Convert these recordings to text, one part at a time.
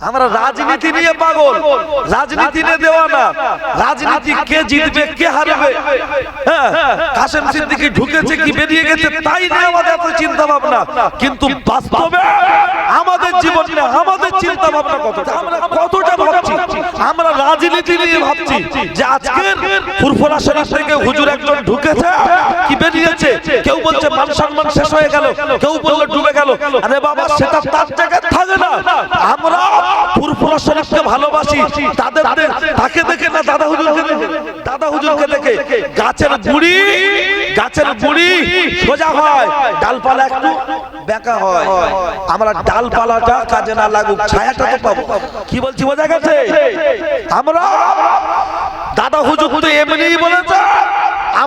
আমরা রাজনীতি নিয়ে পাগল। রাজনীতি নিয়ে দেওয়া না। রাজনীতি কে জিতবে কে হারবে? হ্যাঁ। কাসেম সিদ্দিকি ঢুকেছে কি বেরিয়ে গেছে? তাই নিয়ে আমাদের এত চিন্তা ভাবনা। কিন্তু বাস্তবে আমাদের জীবন নিয়ে আমাদের চিন্তা ভাবনা কতটা? আমরা কতটা ভাবছি? আমরা রাজনীতি নিয়ে ভাবছি যে আজকের ফুরফুরা শরীফ থেকে হুজুর একজন ঢুকেছে? কি বেরিয়েছে? কেউ বলছে মান সম্মান শেষ হয়ে গেল। কেউ বলল ডুবে গেল। আরে বাবা সেটা তার জায়গায় থাকে না। আমরা ফুরফুরা শরীফকে ভালোবাসি। তাদের তাকে দেখে না দাদা হুজুরকে দাদা হুজুরকে দেখে। গাছের গুড়ি গাছের গুড়ি সোজা হয়। ডালপালা একটু বেঁকা হয়। আমরা ডালপালাটা কাজে না লাগুক ছায়াটা তো পাবো। কি বলছি বোঝা গেছে? আমরা দাদা হুজুর তো এমনিই বলেছে।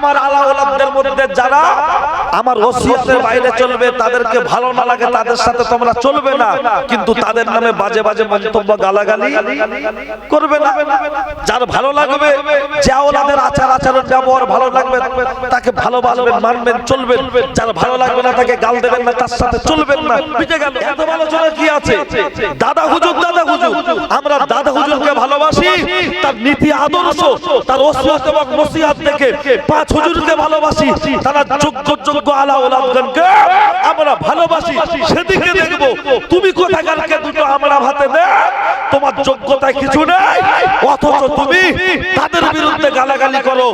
আমার আলাউলাদের মধ্যে যারা আমার ওসিয়তের বাইরে চলবে, তাদেরকে ভালো না লাগে, তাদের সাথে তোমরা চলবে না। কিন্তু তাদের নামে বাজে বাজে মন্তব্য, গালাগালি করবে না। যার ভালো লাগবে, যে আওলাদের আচার আচরণ, ব্যবহার ভালো লাগবে, তাকে ভালোবাসবেন, মানবেন, চলবেন। যার ভালো লাগবে না, তাকে গাল দেবেন না, তার সাথে চলবেন না। বুঝে গেল, এত আলোচনা কি আছে? দাদা হুজুর দাদা হুজুর, আমরা দাদা হুজুরকে ভালোবাসি, তার নীতি আদর্শ, তার ওসিয়ত এবং নসিহত দেখে পাঁচ হুজুরকে ভালোবাসি, তারা যোগ্য যোগ্য আলা ওলাদগণকে আমরা ভালোবাসি। সেদিকে দেখব, তুমি কোথাকারকে দুটো আমরা হাতে দে, তোমার যোগ্যতায় কিছু নেই, অথচ তুমি তাদের বিরুদ্ধে গালাগালি করো।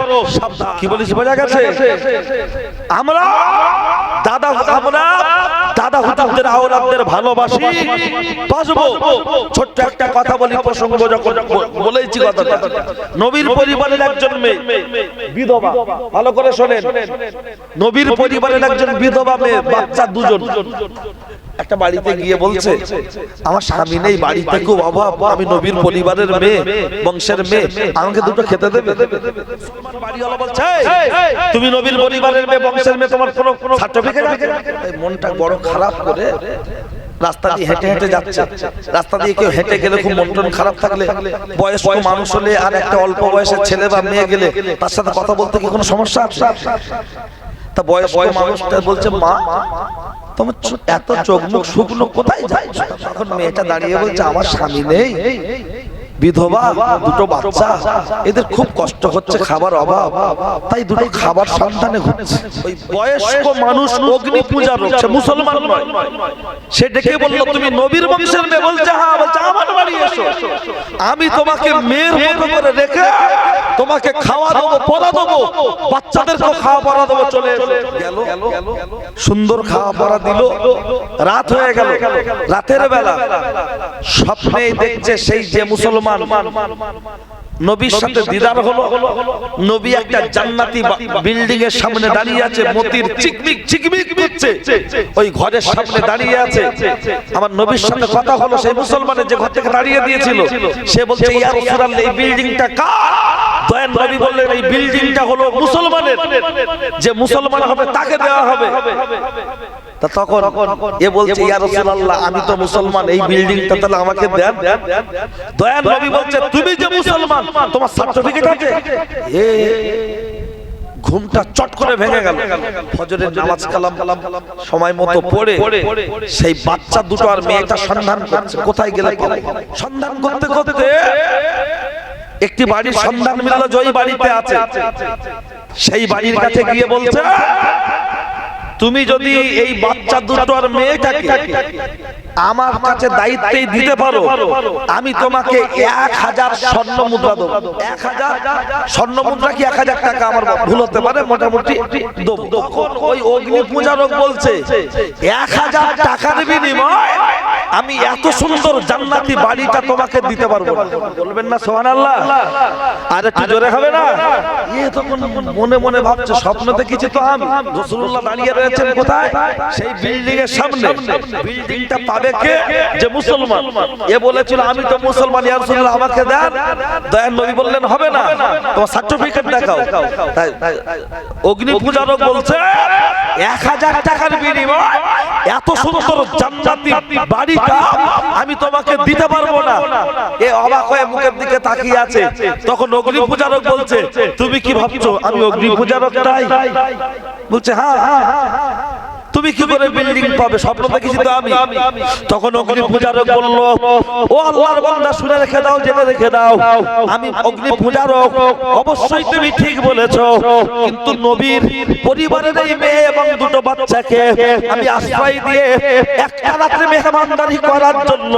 কি বলিস, বোঝা গেছে? আমরা দাদা, আমরা দাদা হুজুরদের আওলাদদের ভালোবাসি। বাসবো। ছোট্ট একটা কথা বলি প্রসঙ্গ যখন বলেছি কথাটা। নবীর পরিবারের একজন মেয়ে। বিধবা। ভালো করে শোনেন। নবীর পরিবারের একজন বিধবা মেয়ে বাচ্চা দুজন। একটা বাড়িতে গিয়ে বলছে আমার স্বামী নেই বাড়িতে খুব অভাব আমি নবীর পরিবারের মেয়ে বংশের মেয়ে আমাকে দুটো খেতে দেবে? বাড়িওয়ালা বলছে "এই, তুমি নবীর পরিবারের মেয়ে বংশের মেয়ে তোমার কোনো সার্টিফিকেট মনটা বড় খারাপ করে রাস্তা দিয়ে হেঁটে হেঁটে যাচ্ছে। রাস্তা দিয়ে কেউ হেঁটে গেলে খুব মন টন খারাপ থাকলে বয়স্ক মানুষ হলে আর একটা অল্প বয়সের ছেলে বা মেয়ে গেলে তার সাথে কথা বলতে কি কোনো সমস্যা তা বয়স্ক মানুষটা বলছে মা তোমার এত চোখ মুখ শুকনো কোথায় যায় তখন মেয়েটা দাঁড়িয়ে বলছে আমার স্বামী নেই। বিধবা দুটো বাচ্চা এদের খুব কষ্ট হচ্ছে খাবার অভাব। তাই দুটো খাবার সন্ধানে ঘুরছে। ওই বয়স্ক মানুষ অগ্নি পূজা রয়েছে মুসলমান নয়। সে ডেকে বলল তুমি নবীর বংশের মেয়ে বলছে হ্যাঁ বলছে আমার বাড়ি এসো। আমি তোমাকে মেয়ের মতো করে রেখে তোমাকে খাওয়া দেবো পড়া দেবো বাচ্চাদেরকে খাওয়া পড়া দেবো চলে গেল সুন্দর খাওয়া পড়া দিল রাত হয়ে গেল। রাতের বেলা। স্বপ্নে দেখছে সেই যে মুসলমান নবীর সাথে দিদার হলো। নবী একটা জান্নাতি বিল্ডিং এর সামনে দাঁড়িয়ে আছে মতির চিকমিক চিকমিক করছে ওই ঘরের সামনে দাঁড়িয়ে আছে। আমার নবীর সাথে কথা হলো সেই মুসলমানের যে ঘর থেকে দাঁড়িয়ে দিয়েছিল। সে বলছে ইয়া রাসূলুল্লাহ এই বিল্ডিংটা কার? দয়ান নবী বললেন এই বিল্ডিংটা হলো মুসলমানের। যে মুসলমান হবে তাকে দেওয়া হবে। তা তখন এ বলছে, ইয়া রাসূলুল্লাহ, আমি তো মুসলমান, এই বিল্ডিংটা তাহলে আমাকে দেন। দয়ান নবী বলছে, তুমি যে মুসলমান, তোমার সার্টিফিকেট আছে? এ ঘুমটা চট করে ভেঙে গেল। ফজরের নামাজ কালাম, সময় মতো পড়ে সেই বাচ্চা দুটো আর মেয়েটা সন্ধান করছে। কোথায় গেলে? সন্ধান করতে করতে একটি বাড়ির সন্ধান মিলল জয় বাড়িতে আছে। সেই বাড়ির কাছে গিয়ে বলছে তুমি যদি এই বাচ্চা দুটো আর মেয়েটাকে আমার কাছে দায়িত্বে দিতে পারো। আমি তোমাকে এক হাজার স্বর্ণ মুদ্রা দেবো। এক হাজার স্বর্ণ মুদ্রা কি এক হাজার টাকা আমার ভুল হতে পারে? মোটামুটি দেবো। ওই অগ্নি পূজারক বলছে এক হাজার টাকার বিনিময় আমি এত সুন্দর জান্নাতি বাড়িটা তোমাকে দিতে পারব বলবেন না সোহান আল্লাহ আর একটু জোরে হবে না? তখন মনে মনে ভাবছে স্বপ্ন দেখেছি তো আমি। রসুল্লাহ দাঁড়িয়ে রয়েছেন কোথায়? সেই বিল্ডিং এর সামনে। বিল্ডিংটা পাবে কে যে মুসলমান এ বলেছিল আমি তো মুসলমান ইয়া রাসূলুল্লাহ আমাকে দেন। দয়ান নবী বললেন হবে না। তোমার সার্টিফিকেট দেখাও। তাই অগ্নি পূজারক বলছে এক হাজার টাকার বিনিময় এত সুন্দর জান্নাতি বাড়িটা আমি তোমাকে দিতে পারব না। এ অবাক হয়ে মুখের দিকে তাকিয়ে আছে। তখন অগ্নি পূজারক বলছে তুমি কি ভাবছ আমি অগ্নি পূজারক তাই? বলছে হ্যাঁ হ্যাঁ। তুমি কি করে বিল্ডিং পাবে? স্বপ্ন দেখেছি তো আমি। তখন অগ্নি পূজারক বলল ও আল্লাহর বান্দা শুনে রেখে দাও জেনে রেখে দাও। আমি অগ্নি পূজারক অবশ্যই তুমি ঠিক বলেছ। কিন্তু নবীর পরিবারের এই মেয়ে এবং দুটো বাচ্চাকে আমি আশ্রয় দিয়ে একটা রাত্রে মেহমানদারি করার জন্য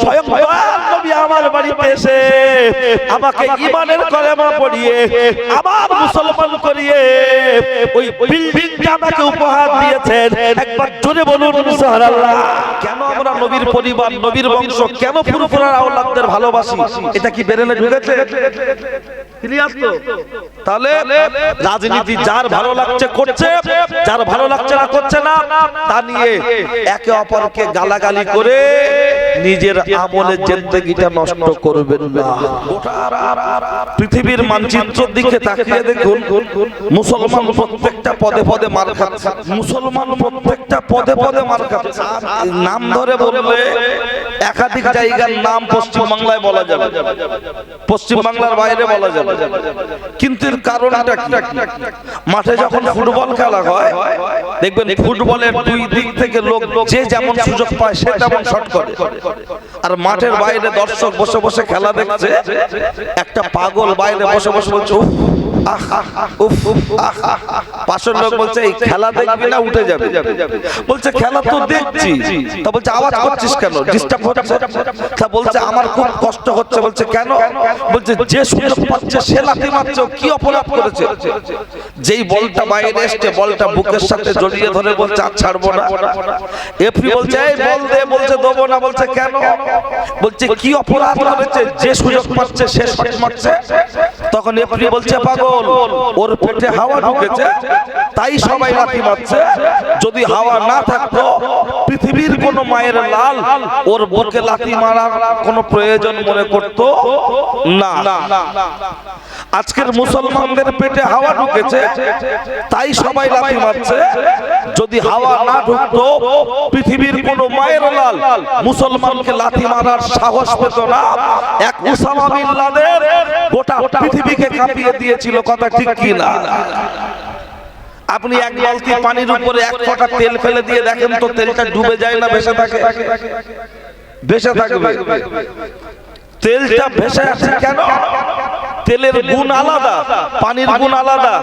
স্বয়ং দয়াল নবী আমার বাড়িতে এসে আমাকে ইমানের কলেমা পড়িয়ে আবার মুসলমান করিয়ে ওই বিল্ডিংটা আমাকে উপহার দিয়েছেন। একবার জোরে বলুন সুবহানাল্লাহ। কেন নবীর পরিবার নবীর বংশ কেন পুরোপুরার আওলাদদের ভালোবাসি? এটা কি বেরেনে ঢুকেছে তাহলে রাজনীতি যার ভালো লাগছে করছে যার ভালো লাগছে না করছে না তা নিয়ে একে অপরকে গালাগালি করে নিজের আমলের জিন্দগিটা নষ্ট করবেন না। পৃথিবীর মানচিত্রের দিকে তাকিয়ে দেখুন মুসলমান প্রত্যেকটা পদে পদে মার খাচ্ছে। মুসলমান প্রত্যেকটা পদে পদে মার খাচ্ছে। নাম ধরে একাধিক জায়গার নাম পশ্চিম বাংলায় বলা যাবে। পশ্চিম বাংলার বাইরে বলা যাবে। কিন্তু এর কারণটা কি? মাঠে যখন ফুটবল খেলা হয়, দেখবেন ফুটবলের দুই দিক থেকে লোক যে যেমন সুযোগ পায় সে তেমন শট করে। আর মাঠের বাইরে দর্শক বসে বসে খেলা দেখছে, একটা পাগল বাইরে বসে বসে বলছে পাশের লোক বলছে এই খেলা দেখবি না উঠে যাবে। বলছে খেলা তো দেখছি। তা বলছে আওয়াজ করছিস কেন? ডিস্টার্ব হচ্ছে? তা বলছে আমার খুব কষ্ট হচ্ছে। বলছে কেন? বলছে যে সুযোগ পাচ্ছে সে লাথি মারছে কি অপরাধ করেছে? যেই বলটা বাইরে এসছে বলটা বুকের সাথে জড়িয়ে ধরে বলছে আর ছাড়বো না। এফরি বলছে এই বল দে বলছে দেবো না। বলছে কেন? বলছে কি অপরাধ করেছে? যে সুযোগ পাচ্ছে সে শট মারছে? তখন এফরি বলছে পাগল ওর পেটে হাওয়া ঢুকেছে, তাই সবাই লাথি মারছে। যদি হাওয়া না থাকতো, পৃথিবীর কোন মায়ের লাল ওর বুকে লাথি মারার কোনো প্রয়োজন মনে করতো? না। আজকের মুসলমানদের পেটে হাওয়া ঢুকেছে, তাই সবাই লাথি মারছে। যদি হাওয়া না ঢুকতো, পৃথিবীর কোন মায়ের লাল মুসলমানকে লাথি মারার সাহস পেত না। এক উসামা বিন লাদেন গোটা পৃথিবীকে কাঁপিয়ে দিয়েছিল, কথা ঠিক কি না আপনি এক বালতি পানির উপরে এক ফোঁটা তেল ফেলে দিয়ে দেখেন তো তেলটা ডুবে যায় না, ভেসে থাকে? ভেসে থাকবে। তেলটা ভেসে আছে কেন? তেলের গুণ আলাদা পানির গুণ আলাদা।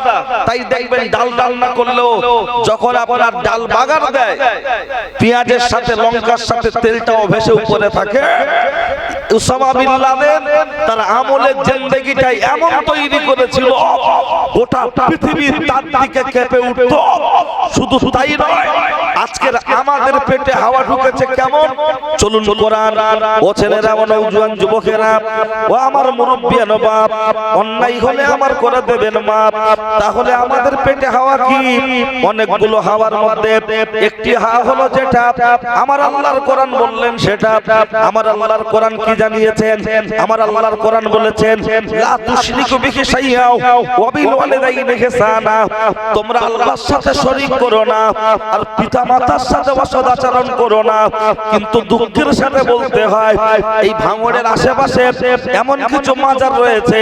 তাই দেখবেন ডাল ডাল না করলেও যখন আপনার ডাল বাগার দেয় পেঁয়াজের সাথে লঙ্কার সাথে তেলটাও ভেসে উপরে থাকে। উসামা বিন লাদেন তার আমলের জিন্দেগিটাই এমন তৈরি করেছিল। গোটা পৃথিবী তার দিকে কেঁপে উঠতো। শুধু তাই নয়, আজকের আমাদের পেটে হাওয়া ঢুকেছে কেমন? চলুন কোরআন। ও ছেলেরা যুবকেরা, ও আমার বাপ, অন্যায় হলে আমার করে দেবেন মাপ। তাহলে আমাদের পেটে হাওয়া কি? অনেকগুলো হাওয়ার মধ্যে একটি হাওয়া হলো যেটা? আমার আল্লাহর কোরআন বললেন সেটা। আমার আল্লাহর কোরআন কি জানিয়েছেন? আমার আল্লাহর কোরআন বলেছেন, লা তুশরিকু বিহি ওয়া বিল ওয়ালিদাইনি ইহসানা তোমরা আল্লাহর সাথে শরীক করো না, আর পিতা মাতার সাথে অসদাচরণ করো না। কিন্তু দুঃখের সাথে বলতে হয়, এই ভাঙড়ের আশেপাশে এমন কিছু মাজার রয়েছে,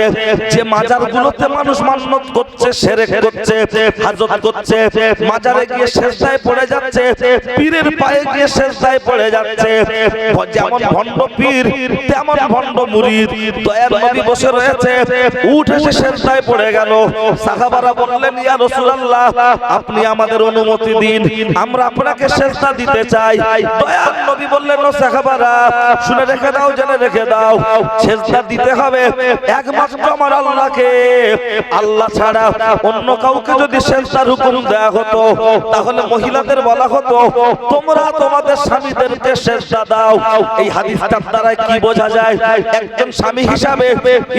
যে মাজার গুলোতে মানুষ মান্নত করছে, সেরেক করছে, হাজত করছে, মাজারে গিয়ে শেষদায় পড়ে যাচ্ছে, পীরের পায়ে গিয়ে শেষদায় পড়ে যাচ্ছে। যেমন ভণ্ড পীর, তেমন ভণ্ড মুরিদ। দয়ার নবী বসে রয়েছে উঠে সে শেষদায় পড়ে গেল। সাহাবারা বললেন ইয়া রাসূলুল্লাহ আপনি আমাদের অনুমতি দিন। আমরা আপনাকে শেষদা দিতে চাই। দয়ার নবী বললেন ও সাহাবারা শুনে রেখে দাও জেনে রেখে দাও। শেষদা দিতে হবে একমাত্র আমার আল্লাহকে। আল্লাহ ছাড়া অন্য কাউকে যদি শেষদার হুকুম দেয়া হতো তাহলে মহিলাদের বলা হতো তোমরা তোমাদের স্বামীদেরকে শেষদা দাও। এই হাদিসটার দ্বারা কি বোঝা যায়? একজন স্বামী হিসাবে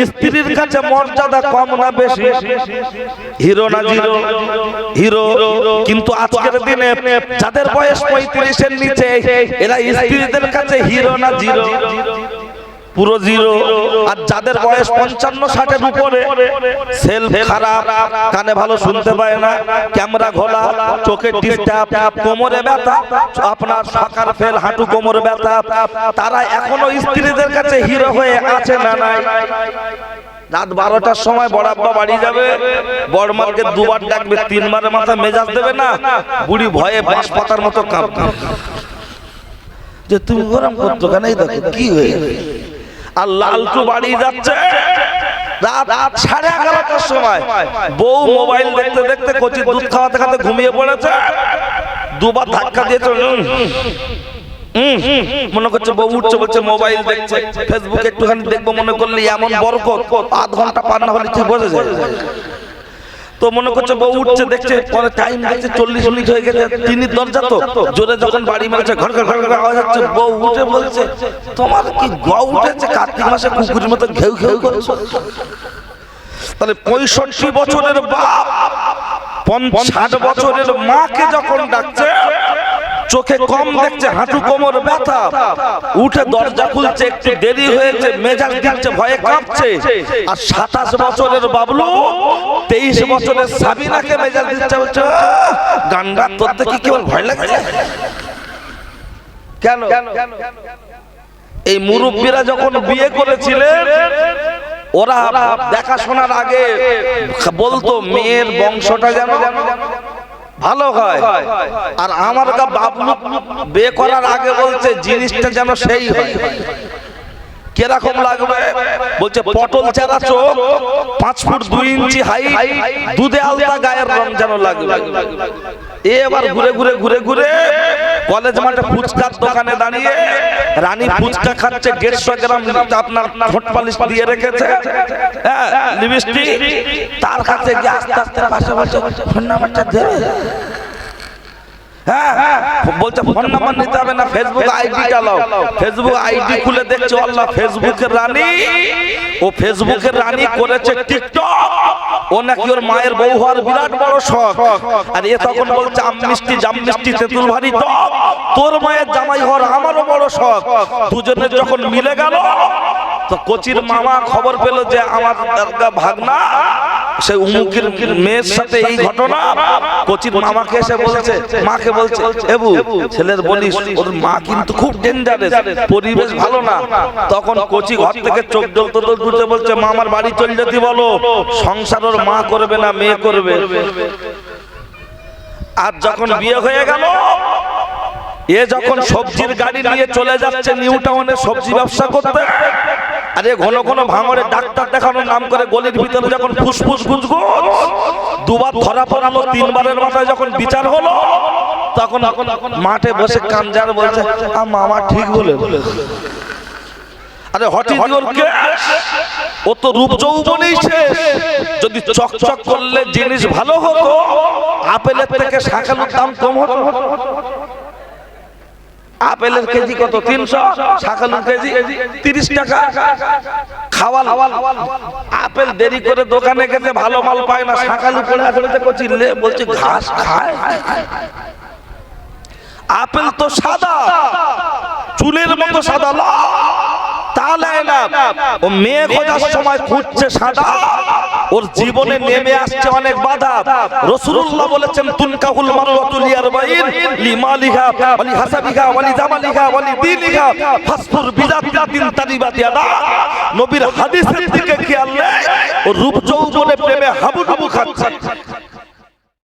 স্ত্রীর কাছে মর্যাদা কম না বেশি? হিরো না জিরো? হিরো, কিন্তু আজকের দিনে যাদের বয়স পঁয়ত্রিশের নিচে, এরা স্ত্রীদের কাছে হিরো না জিরো? পুরো জিরো। আর যাদের বয়স পঞ্চান্ন ষাটের উপরে সেল খারাপ কানে ভালো শুনতে পায় না ক্যামেরা ঘোলা চোখে ডিস্টার্ব কোমরে ব্যথা আপনার সকার ফেল হাঁটু কোমর ব্যথা তারা এখনও স্ত্রীদের কাছে হিরো হয়ে আছে না নাই? রাত বারোটার সময় বড় বাড়ি যাবে বড়মালকে দুবার ডাকবে তিনবারের মাথা মেজাজ দেবে না? বুড়ি ভয়ে বাঁশ পাতার মতো কাঁপ। যে তুমি গরম করতো কেন? দেখো কি হয়ে আর লালটু বাড়ি যাচ্ছে। রাত সাড়ে এগারোটার সময়। বউ মোবাইল দেখতে দেখতে কচি দুধ খাওয়াতে খাওয়াতে ঘুমিয়ে পড়েছে। দুবার ধাক্কা উম, উম, মনে করছে বউ উঠছে বলছে মোবাইল দেখছে। ফেসবুকে একটুখানি দেখব মনে করলে এমন বরকত। আধ ঘণ্টা পার না হলে ঠিক বোঝা যায় তো মনে করছে বউ উঠছে, দেখছে, পরে টাইম দেখছে, চল্লিশ মিনিট হয়ে গেছে তিনি দরজা তো জোরে যখন বাড়ি মারছে, ঘর ঘর ঘর ঘর আওয়াজ হচ্ছে, বউ উঠে বলছে, তোমার কি গ উঠেছে, কার্তিক মাসে কুকুরের মতো ঘেউ ঘেউ করছ? তাহলে পঁয়ষট্টি বছরের বাপ ষাট বছরের মাকে যখন চোখে কম দেখছে হাঁটু কোমর ব্যথা। উঠে দরজা খুলছে একটু দেরি হয়েছে মেজাজ দিচ্ছে ভয়ে কাঁপছে। আর সাতাশ বছরের বাবলু তেইশ বছরের সাবিনাকে মেজাজ দিচ্ছে বলছে "আহ, গান্ডা তোর দেখি কেবল ভয় লাগছে? কেন? এই মুরব্বীরা যখন বিয়ে করেছিলেন ওরা দেখাশোনার আগে বলতো মেয়ের বংশটা যেন ভালো হয়। আর আমার বাবলু বিয়ে করার আগে বলছে জিনিসটা যেন সেই হয়। কীরকম লাগবে? বলছে পটল চারা চোখ পাঁচ ফুট দুই ইঞ্চি হাই দুধে আলতা গায়ের রং যেন লাগবে। এ এবার ঘুরে ঘুরে ঘুরে ঘুরে কলেজ মাঠে ফুচকার দোকানে দাঁড়িয়ে রানী ফুচকা খাচ্ছে দেড়শো গ্রাম আপনার ঠোঁট পালিশ দিয়ে রেখেছে। হ্যাঁ লিপস্টিক তার কাছে গিয়ে আস্তে আস্তে পাশে পাশে ফোন নাম্বারটা দেবে হ্যাঁ বলছে ফোন নাম্বার নিতে হবে না ফেসবুক ফেসবুক আইডি খুলে দেখছ আল্লাহ ফেসবুকের রানী। ও ফেসবুকের রানী করেছে টিকটক ও নাকি ওর মায়ের বউ হওয়ার বিরাট বড় শখ। আর এ তখন বলছে আম মিষ্টি জাম মিষ্টি তেঁতুল ভারী টক। তোর মায়ের জামাই হওয়ার আমারও বড় শখ। দুজনের যখন মিলে গেল তো কোচির মামা খবর পেল যে আমার ভাগনা। সে উমুকের মেয়ের সাথে এই ঘটনা কোচির মামাকে এসে বলছে, মাকে বলছে, এবু, ছেলের বলিস, ওর মা কিন্তু খুব ডেঞ্জারেস পরিবেশ ভালো না। তখন কচি ঘর থেকে চোখ জ্বলতে জ্বলতে বলছে মামার বাড়ি চলে যেতে বলো, সংসার ওর মা করবে না, মেয়ে করবে। আর যখন বিয়ে হয়ে গেল এ যখন সবজির গাড়ি নিয়ে চলে যাচ্ছে নিউ টাউনে সবজি ব্যবসা করতে আরে ঘন ঘন ভাঙরে ডাক্তার দেখানোর নাম করে গলির ভিতরে যখন ফুসফুস গুজগুজ দুবার ধরা পড়ালো তিনবারের মাথায় যখন বিচার হলো তখন মাঠে বসে কামজার বলছে আ মামা ঠিক বলে আরে হঠাৎ ও তো রূপ যৌবনেই শেষ। যদি চকচক করলে জিনিস ভালো হতো আপেলের থেকে শাকালুর দাম কম হতো। আপেলের কেজি কত? তিনশো? শাকালুর কেজি তিরিশ টাকা? খাওয়াল। আপেল দেরি করে দোকানে গেছে ভালো মাল পায় না। শাকালু পড়ে আসলে করছি বলছে ঘাস খায়? আপেল তো সাদা। চুলের মতো সাদা। তাহলে না। ও মেয়ে খোঁজার সময় খুঁজছে সাদা। ওর জীবনে নেমে আসছে অনেক বাধা। রসুল্লাহ বলেছেন তুনকাহুল মারওয়াতুল ইয়ারবাইন লিমালিহা ওয়ালি হাসাবিহা ওয়ালি জামালিহা ওয়ালি দীনিহা। ফাসফুর বিজাতিন তারিবাত ইয়াদা নবীর হাদিসের দিকে খেয়াল নেই। ও রূপ যৌবনে প্রেমে হাবুডুবু খাচ্ছে।